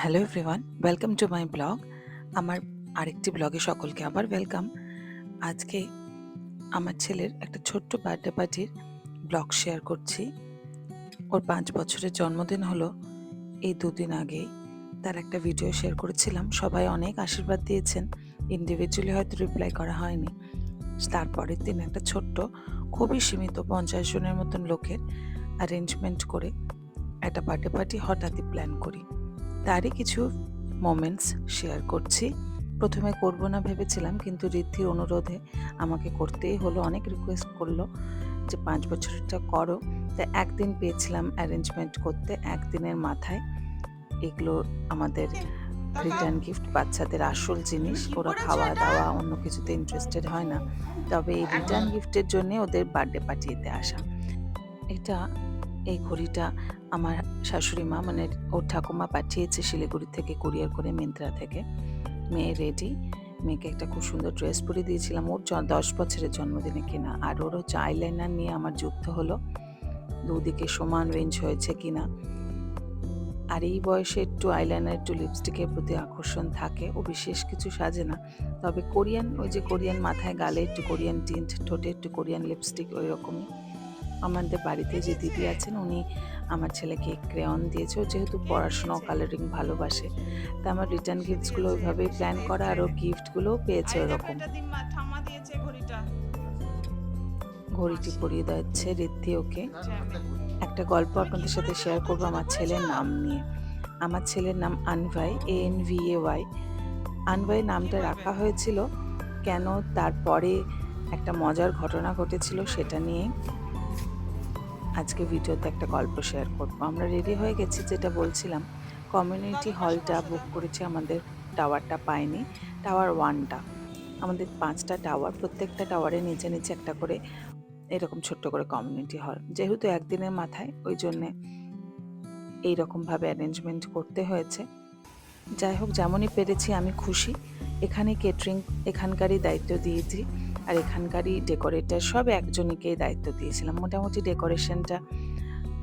Hello everyone welcome to my blog আমার আরেকটি ব্লগে সকলকে আবার ওয়েলকাম আজকে আমার ছেলের একটা ছোট্ট বার্থডে পার্টির ব্লগ শেয়ার করছি। ওর পাঁচ বছরের জন্মদিন হলো এই দুদিন আগেই। তার একটা ভিডিও শেয়ার করেছিলাম। সবাই অনেক আশীর্বাদ দিয়েছেন। ইন্ডিভিজুয়ালি হয়তো রিপ্লাই করা হয়নি। তারপরের দিন একটা ছোট্ট, খুবই সীমিত পঞ্চাশ জনের মতন লোকের অ্যারেঞ্জমেন্ট করে একটা বার্থডে পার্টি হঠাৎই প্ল্যান করি। তারই কিছু মোমেন্টস শেয়ার করছি। প্রথমে করব না ভেবেছিলাম, কিন্তু ঋদ্ধির অনুরোধে আমাকে করতেই হলো। অনেক রিকোয়েস্ট করল যে, পাঁচ বছরটা করো। তা একদিন পেয়েছিলাম অ্যারেঞ্জমেন্ট করতে, একদিনের মাথায়। এগুলো আমাদের রিটার্ন গিফট বাচ্চাদের আসল জিনিস। ওরা খাওয়া দাওয়া অন্য কিছুতে ইন্টারেস্টেড হয় না। তবে এই রিটার্ন গিফটের জন্য ওদের বার্থডে পার্টিতে আসা। এটা এই ঘড়িটা আমার শাশুড়ি মা মানে ওর ঠাকুমা পাঠিয়েছে শিলিগুড়ি থেকে কুরিয়ার করে মিন্ত্রা থেকে। মেয়ে রেডি মেয়েকে একটা খুব সুন্দর ড্রেস পরে দিয়েছিলাম। ওর দশ বছরের জন্মদিনে কেনা। আর ওর হচ্ছে আইলাইনার নিয়ে আমার যুক্ত হলো। দুদিকে সমান রেঞ্জ হয়েছে কিনা। আর এই বয়সে একটু আইলাইনার একটু লিপস্টিকের প্রতি আকর্ষণ থাকে। ও বিশেষ কিছু সাজে না। তবে কোরিয়ান, ওই যে কোরিয়ান মাথায় গালে একটু কোরিয়ান টিন্ট ঠোঁটে একটু কোরিয়ান লিপস্টিক ওই রকমই আমাদের বাড়িতে যে দিদি আছেন উনি আমার ছেলেকে ক্রেয়ন দিয়েছে। ও যেহেতু পড়াশুনো কালারিং ভালোবাসে তা আমার রিটার্ন গিফটসগুলো ওইভাবেই প্ল্যান করা আরও গিফটগুলোও পেয়েছে ওরকম। ঘড়িটা। ঘড়িটি পরিয়ে দিচ্ছে ঋদ্ধি ওকে। একটা গল্প আপনাদের সাথে শেয়ার করব আমার ছেলের নাম নিয়ে। আমার ছেলের নাম Anvay A N V A Y Anvay নামটা রাখা হয়েছিল কেন তারপরে একটা মজার ঘটনা ঘটেছিল সেটা নিয়ে। আজকে ভিডিওতে একটা গল্প শেয়ার করব। আমরা রেডি হয়ে গেছি যেটা বলছিলাম কমিউনিটি হলটা বুক করেছি আমাদের টাওয়ারটা পাইনি টাওয়ার ওয়ানটা আমাদের পাঁচটা টাওয়ার প্রত্যেকটা টাওয়ারে নিচে নিচে একটা করে এরকম ছোট্ট করে কমিউনিটি হল যেহেতু একদিনের মাথায়, ওই জন্যে এইরকমভাবে অ্যারেঞ্জমেন্ট করতে হয়েছে। যাই হোক, যেমনই পেরেছি আমি খুশি। এখানে কেটারিং এখানকারই দায়িত্ব দিয়েছি আর এখানকারই ডেকোরেটার সব একজনকেই দায়িত্ব দিয়েছিলাম। মোটামুটি ডেকোরেশনটা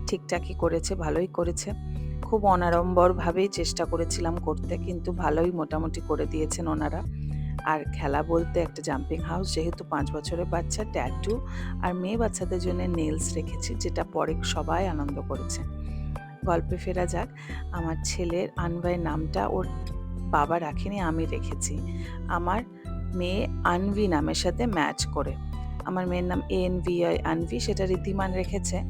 ঠিকঠাকই করেছে, ভালোই করেছে। খুব অনাড়ম্বরভাবেই চেষ্টা করেছিলাম করতে, কিন্তু ভালোই মোটামুটি করে দিয়েছেন ওনারা। আর খেলা বলতে একটা জাম্পিং হাউস যেহেতু পাঁচ বছরের বাচ্চা ট্যাটু আর মেয়ে বাচ্চাদের জন্য নেলস রেখেছি, যেটা পরে সবাই আনন্দ করেছে। গল্পে ফেরা যাক, আমার ছেলের আনভাই নামটা ওর বাবা রাখেনি, আমি রেখেছি। আমার মেয়ে আনভি নামের সাথে ম্যাচ করে। আমার মেয়ের নাম এন ভি আই আনভি, সেটা ঋদ্ধিমান রেখেছে।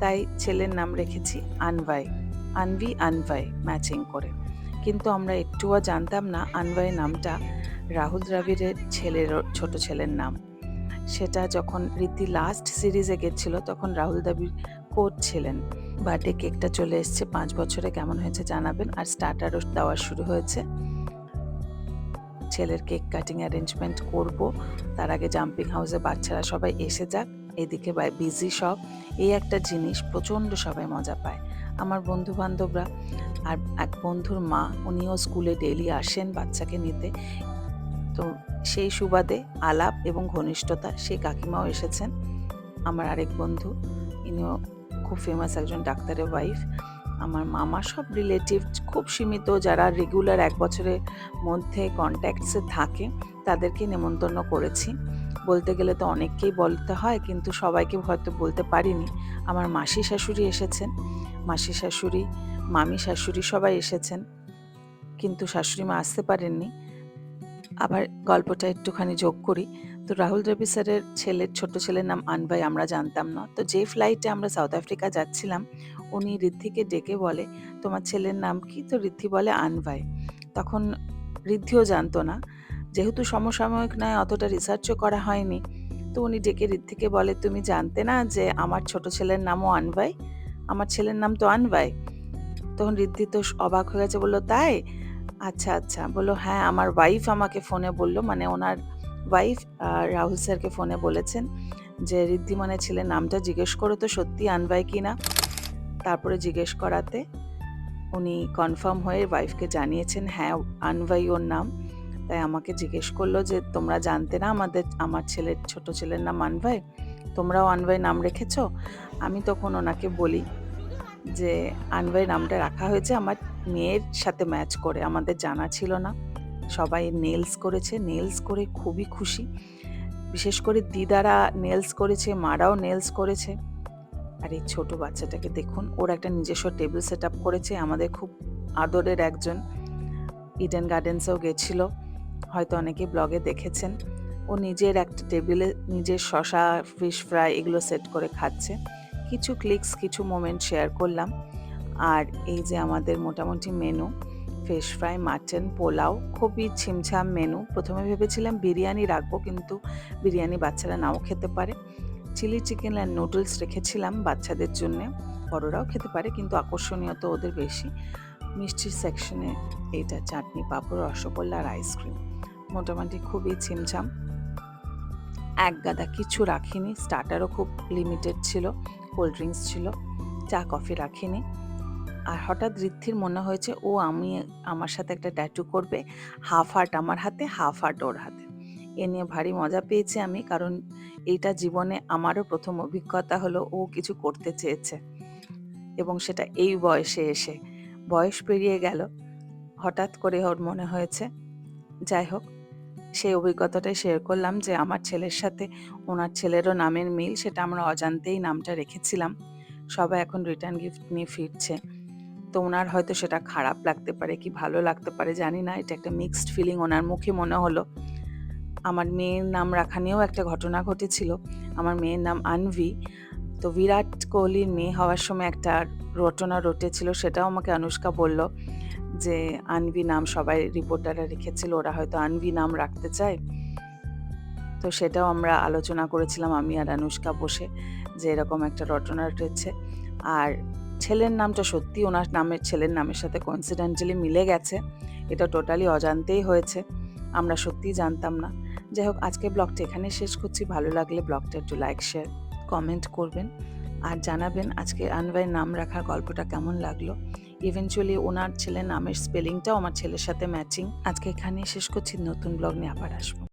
তাই ছেলের নাম রেখেছি আনভাই। আনভি, আনভাই ম্যাচিং করে। কিন্তু আমরা একটুও জানতাম না আনভাই নামটা রাহুল দ্রাবিড়ের ছেলের, ছোট ছেলের নাম। সেটা যখন রীতি লাস্ট সিরিজে গেছিল, তখন রাহুল দ্রাবিড় কোচ ছিলেন। বার্থডে কেকটা চলে এসছে, পাঁচ বছরে কেমন হয়েছে জানাবেন। আর স্টার্টারও দেওয়া শুরু হয়েছে। ছেলের কেক কাটিং অ্যারেঞ্জমেন্ট করব। তার আগে জাম্পিং হাউসে বাচ্চারা সবাই এসে যাক। এদিকে বিজি সব। এই একটা জিনিস প্রচণ্ড সবাই মজা পায়। আমার বন্ধু বান্ধবরা আর এক বন্ধুর মা, উনিও স্কুলে ডেলি আসেন বাচ্চাকে নিতে। তো সেই সুবাদে আলাপ এবং ঘনিষ্ঠতা সেই কাকিমাও এসেছেন। আমার আরেক বন্ধু, ইনিও খুব ফেমাস একজন ডাক্তারের ওয়াইফ আমার মামা সব রিলেটিভ খুব সীমিত, যারা রেগুলার এক বছরের মধ্যে কন্ট্যাক্টসে থাকে, তাদেরকে নেমন্তন্ন করেছি। বলতে গেলে তো অনেককেই বলতে হয়, কিন্তু সবাইকে হয়তো বলতে পারিনি। আমার মাসি শাশুড়ি এসেছেন, মাসি শাশুড়ি, মামি শাশুড়ি সবাই এসেছেন, কিন্তু শাশুড়ি মা আসতে পারেননি। আবার গল্পটা একটুখানি যোগ করি। তো রাহুল দ্রাবি স্যারের ছেলের ছোট ছেলের নাম আনভাই আমরা জানতাম না। তো যে ফ্লাইটে আমরা সাউথ আফ্রিকা যাচ্ছিলাম, উনি ঋদ্ধিকে ডেকে বলে, তোমার ছেলের নাম কি? তো ঋদ্ধি বলে আনভাই তখন ঋদ্ধিও জানতো না, যেহেতু সমসাময়িক নয়, অতটা রিসার্চও করা হয়নি। তো উনি ডেকে ঋদ্ধিকে বলে, তুমি জানতে না যে আমার ছোট ছেলের নামও আনভাই আমার ছেলের নাম তো আনভাই তখন ঋদ্ধি তো অবাক হয়ে গেছে, বলল, তাই? আচ্ছা আচ্ছা। বলল হ্যাঁ আমার ওয়াইফ আমাকে ফোনে বলল মানে ওনার ওয়াইফ রাহুল স্যারকে ফোনে বলেছেন যে ঋদ্ধিমানের ছেলের নামটা জিজ্ঞেস করো তো, সত্যি আনভাই কি না? তারপরে জিজ্ঞেস করাতে উনি কনফার্ম হয়ে ওয়াইফকে জানিয়েছেন হ্যাঁ আনভাই ওর নাম। তাই আমাকে জিজ্ঞেস করল যে, তোমরা জানতে না আমাদের, আমার ছেলের, ছোট ছেলের নাম আনভাই তোমরাও আনভাই নাম রেখেছো? আমি তখন ওনাকে বলি যে আনভাই নামটা রাখা হয়েছে, আমার মেয়ের সাথে ম্যাচ করে, আমাদের জানা ছিল না। সবাই নেলস করেছে নেলস করে খুবই খুশি। বিশেষ করে দিদারা নেলস করেছে, মারাও নেলস করেছে। আর এই ছোট বাচ্চাটাকে দেখুন, ওর একটা নিজস্ব টেবিল সেট আপ করেছে, আমাদের খুব আদরের একজন। ইডেন গার্ডেন্সেও গেছিল, হয়তো অনেকে ব্লগে দেখেছেন। ও নিজের একটা টেবিলে নিজের শশা ফিশ ফ্রাই এগুলো সেট করে খাচ্ছে। কিছু ক্লিকস কিছু মোমেন্ট শেয়ার করলাম। আর এই যে আমাদের মোটামুটি menu fish fry mutton pulao, খুবই ছিমছাম মেনু প্রথমে ভেবেছিলাম বিরিয়ানি রাখব, কিন্তু বিরিয়ানি বাচ্চারা নাও খেতে পারে। চিলি চিকেন অ্যান্ড নুডলস রেখেছিলাম বাচ্চাদের জন্যে। বড়রাও খেতে পারে, কিন্তু আকর্ষণীয় তো ওদের বেশি। মিষ্টির সেকশনে এটা চাটনি, পাঁপড়, রসগোল্লা আর আইসক্রিম মোটামুটি খুবই ছিমছাম এক গাদা কিছু রাখিনি। স্টার্টারও খুব লিমিটেড ছিল। কোল্ড ড্রিঙ্কস ছিল। চা কফি রাখিনি। আর হঠাৎ ঋদ্ধির মনে হয়েছে, ও, আমি আমার সাথে একটা ট্যাটু করবে হাফ হার্ট আমার হাতে হাফ হার্ট ওর হাতে। এ নিয়ে ভারী মজা পেয়েছি আমি, কারণ এইটা জীবনে আমারও প্রথম অভিজ্ঞতা হলো ও কিছু করতে চেয়েছে। এবং সেটা এই বয়সে এসে, বয়স পেরিয়ে গেল, হঠাৎ করে ওর মনে হয়েছে, যাই হোক, সেই অভিজ্ঞতাটাই শেয়ার করলাম যে আমার ছেলের সাথে ওনার ছেলেরও নামের মিল, সেটা আমরা অজান্তেই নামটা রেখেছিলাম। সবাই এখন রিটার্ন গিফট নিয়ে ফিরছে। তো ওনার হয়তো সেটা খারাপ লাগতে পারে কি ভালো লাগতে পারে জানি না। এটা একটা মিক্সড ফিলিং ওনার মুখে মনে হলো। আমার মেয়ের নাম রাখা নিয়েও একটা ঘটনা ঘটেছিল। আমার মেয়ের নাম আনভি। তো বিরাট কোহলির মেয়ে হওয়ার সময় একটা রটনা রটেছিল, সেটাও আমাকে অনুষ্কা বলল যে, আনভি নাম সবাই রিপোর্টাররা রেখেছিল, ওরা হয়তো আনভি নাম রাখতে চায়। তো সেটাও আমরা আলোচনা করেছিলাম, আমি আর অনুষ্কা বসে, যে এরকম একটা রটনা রটেছে। আর ছেলের নামটা সত্যি ওনার নামের, ছেলের নামের সাথে কনসিডেন্টালি মিলে গেছে। এটা টোটালি অজান্তেই হয়েছে। আমরা সত্যিই জানতাম না। যাই হোক, আজকে ব্লগটা এখানে শেষ করছি। ভালো লাগলে ব্লগটা একটু লাইক শেয়ার কমেন্ট করবেন। আর জানাবেন আজকে আনভাইয়ের নাম রাখার গল্পটা কেমন লাগল। ইভেনচুয়ালি ওনার ছেলের নামের স্পেলিংটাও আমার ছেলের সাথে ম্যাচিং আজকে এখানেই শেষ করছি। নতুন ব্লগ নিয়ে আবার আসব।